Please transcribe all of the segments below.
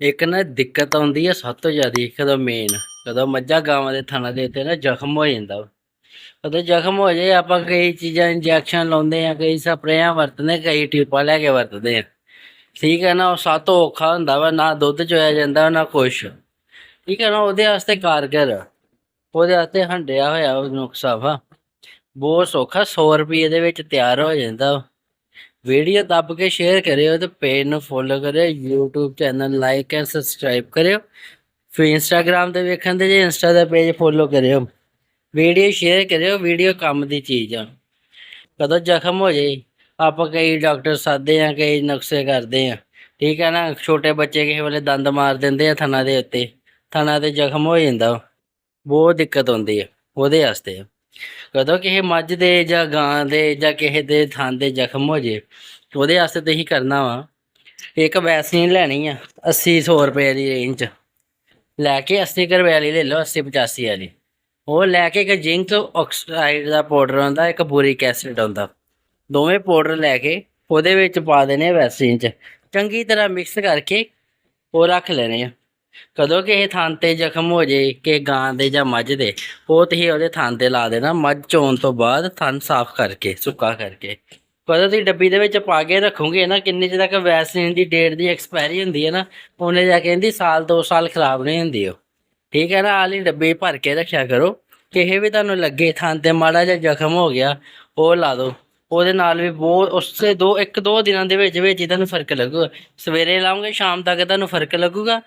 ਇੱਕ ਨਾ ਦਿੱਕਤ ਆਉਂਦੀ ਹੈ ਸਭ ਤੋਂ ਜ਼ਿਆਦਾ ਕਦੋਂ ਮੇਨ ਕਦੋਂ ਮੱਝਾਂ ਗਾਵਾਂ ਦੇ ਥਾਣਾ ਦੇ ਉੱਤੇ ਨਾ ਜ਼ਖਮ ਹੋ ਜਾਂਦਾ ਵਾ। ਕਦੋਂ ਜ਼ਖਮ ਹੋ ਜਾਏ, ਆਪਾਂ ਕਈ ਚੀਜ਼ਾਂ ਇੰਜੈਕਸ਼ਨ ਲਾਉਂਦੇ ਆ, ਕਈ ਸਪਰੇਆਂ ਵਰਤਦੇ, ਕਈ ਟਿਊਬਾਂ ਲੈ ਕੇ ਵਰਤਦੇ ਆ ਠੀਕ ਹੈ ਨਾ, ਉਹ ਸਭ ਤੋਂ ਔਖਾ ਹੁੰਦਾ ਵਾ, ਨਾ ਦੁੱਧ ਚੋਇਆ ਜਾਂਦਾ, ਨਾ ਕੁਛ ਠੀਕ ਹੈ ਨਾ, ਉਹਦੇ ਵਾਸਤੇ ਕਾਰਗਰ ਉਹਦੇ ਵਾਸਤੇ ਹੰਡਿਆ ਹੋਇਆ ਉਹ ਨੁਕਸਾ ਵਾ ਬਹੁਤ ਸੌਖਾ 100 ਰੁਪਏ ਦੇ ਵਿੱਚ ਤਿਆਰ ਹੋ ਜਾਂਦਾ ਵਾ। ਵੀਡੀਓ ਦੱਬ ਕੇ ਸ਼ੇਅਰ ਕਰਿਓ ਤੇ ਪੇਜ ਨੂੰ ਫੋਲੋ ਕਰਿਓ, YouTube channel like and subscribe ਕਰਿਓ, ਫਿਰ Instagram ਤੇ ਵੇਖਣ ਦੇ ਜੇ ਇੰਸਟਾ ਦਾ ਪੇਜ ਫੋਲੋ ਕਰਿਓ ਵੀਡੀਓ ਸ਼ੇਅਰ ਕਰਿਓ ਵੀਡੀਓ ਕੰਮ ਦੀ ਚੀਜ਼ ਆ। ਕਦੋਂ ਜ਼ਖਮ ਹੋ ਜਾਏ, ਆਪਾਂ ਕਈ ਡਾਕਟਰ ਸਾਦੇ ਆ, ਕਈ ਨਕਸ਼ੇ ਕਰਦੇ ਆ, ਠੀਕ ਹੈ ਨਾ, ਛੋਟੇ ਬੱਚੇ ਕਿਸੇ ਵੇਲੇ ਦੰਦ ਮਾਰ ਦਿੰਦੇ ਆ ਥਣਾ ਦੇ ਉੱਤੇ, ਥਣਾ ਤੇ ਜ਼ਖਮ ਹੋ ਜਾਂਦਾ, ਬਹੁਤ ਦਿੱਕਤ ਆਉਂਦੀ ਹੈ ਉਹਦੇ ਵਾਸਤੇ ਕਦੋਂ ਕਿਸੇ ਮੱਝ ਦੇ ਜਾਂ ਗਾਂ ਦੇ ਜਾਂ ਕਿਸੇ ਦੇ ਥਾਂ ਦੇ ਜ਼ਖਮ ਹੋ ਜੇ, ਉਹਦੇ ਵਾਸਤੇ ਤੁਸੀਂ ਕਰਨਾ ਵਾ। ਇੱਕ ਵੈਸਲੀਨ ਲੈਣੀ ਆ 80 100 ਰੁਪਏ ਦੀ ਰੇਂਜ ਚ ਲੈ ਕੇ 80 ਕੁ ਰੁਪਏ ਵਾਲੀ ਲੈ ਲਓ 80 85 ਵਾਲੀ। ਉਹ ਲੈ ਕੇ ਇੱਕ ਜ਼ਿੰਕ ਆਕਸਾਈਡ ਦਾ ਪਾਊਡਰ ਆਉਂਦਾ, ਇੱਕ ਬੋਰਿਕ ਐਸਿਡ ਆਉਂਦਾ। ਦੋਵੇਂ ਪਾਊਡਰ ਲੈ ਕੇ ਉਹਦੇ ਵਿੱਚ ਪਾ ਦੇਣੇ ਆ ਵੈਸਲੀਨ ਚ। ਚੰਗੀ ਤਰ੍ਹਾਂ ਮਿਕਸ ਕਰਕੇ ਉਹ ਰੱਖ ਲੈਣੇ ਆ। ਕਦੋਂ ਕਿਸੇ ਥਾਂ ਤੇ ਜ਼ਖਮ ਹੋ ਜੇ, ਕਿ ਗਾਂ ਦੇ ਜਾਂ ਮੱਝ ਦੇ, ਉਹ ਤੁਸੀਂ ਉਹਦੇ ਥਾਂ ਤੇ ਲਾ ਦੇਣਾ, ਮੱਝ ਚੋਣ ਤੋਂ ਬਾਅਦ ਥਣ ਸਾਫ਼ ਕਰਕੇ, ਸੁੱਕਾ ਕਰਕੇ। ਕਦੋਂ ਤੁਸੀਂ ਡੱਬੀ ਦੇ ਵਿੱਚ ਪਾ ਕੇ ਰੱਖੋਗੇ ਨਾ, ਕਿੰਨੇ ਚਿਰ ਤੱਕ ਵੈਸਲੀਨ ਦੀ ਡੇਟ ਦੀ ਐਕਸਪਾਇਰੀ ਹੁੰਦੀ ਹੈ ਨਾ, ਉਹਨੇ ਜਾ ਕੇ ਕਹਿੰਦੀ ਸਾਲ 2 ਸਾਲ ਖਰਾਬ ਨਹੀਂ ਹੁੰਦੀ ਉਹ। ਠੀਕ ਹੈ ਨਾ ਆਲੀ ਡੱਬੀ ਭਰ ਕੇ ਰੱਖਿਆ ਕਰੋ ਕਿਸੇ ਵੀ ਤੁਹਾਨੂੰ ਲੱਗੇ ਥਾਂ ਤੇ ਮਾੜਾ ਜਿਹਾ ਜ਼ਖਮ ਹੋ ਗਿਆ, ਉਹ ਲਾ ਦਿਓ ਉਹਦੇ ਨਾਲ ਵੀ ਬਹੁਤ, ਉਸੇ ਦੋ, ਇੱਕ ਦੋ ਦਿਨਾਂ ਦੇ ਵਿੱਚ ਵਿੱਚ ਹੀ ਤੁਹਾਨੂੰ ਫ਼ਰਕ ਲੱਗੂਗਾ। ਸਵੇਰੇ ਲਾਉਂਗੇ, ਸ਼ਾਮ ਤੱਕ ਤੁਹਾਨੂੰ ਫ਼ਰਕ ਲੱਗੂਗਾ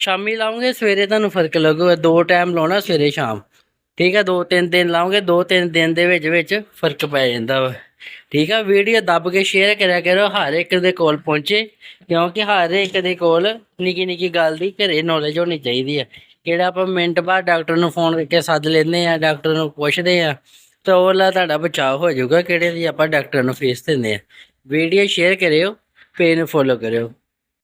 ਸ਼ਾਮੀ ਲਾਉਂਗੇ, ਸਵੇਰੇ ਤੁਹਾਨੂੰ ਫ਼ਰਕ ਲੱਗੂਗਾ, ਦੋ ਟਾਈਮ ਲਾਉਣਾ ਸਵੇਰੇ ਸ਼ਾਮ। ਠੀਕ ਆ ਦੋ ਤਿੰਨ ਦਿਨ ਲਾਉਂਗੇ ਦੋ ਤਿੰਨ ਦਿਨ ਦੇ ਵਿੱਚ ਵਿੱਚ ਫ਼ਰਕ ਪੈ ਜਾਂਦਾ ਵਾ। ਠੀਕ ਆ, ਵੀਡੀਓ ਦੱਬ ਕੇ ਸ਼ੇਅਰ ਕਰਿਆ ਕਰੋ, ਹਰ ਇੱਕ ਦੇ ਕੋਲ ਪਹੁੰਚੇ, ਕਿਉਂਕਿ ਹਰ ਇੱਕ ਦੇ ਕੋਲ ਨਿੱਕੀ ਨਿੱਕੀ ਗੱਲ ਦੀ ਘਰੇ ਨੌਲੇਜ ਹੋਣੀ ਚਾਹੀਦੀ ਹੈ ਕਿਹੜਾ ਆਪਾਂ ਮਿੰਟ ਬਾਅਦ ਡਾਕਟਰ ਨੂੰ ਫੋਨ ਕਰਕੇ ਸੱਦ ਲੈਂਦੇ ਆ ਡਾਕਟਰ ਨੂੰ ਪੁੱਛਦੇ ਆ, ਤਾਂ ਉਹਲਾ ਤੁਹਾਡਾ ਬਚਾਅ ਹੋ ਜਾਊਗਾ, ਕਿਹੜੇ ਦੀ ਆਪਾਂ ਡਾਕਟਰ ਨੂੰ ਫੇਸ ਦਿੰਦੇ ਆ। ਵੀਡੀਓ ਸ਼ੇਅਰ ਕਰਿਓ ਪੇਜ ਨੂੰ ਫੋਲੋ ਕਰਿਓ।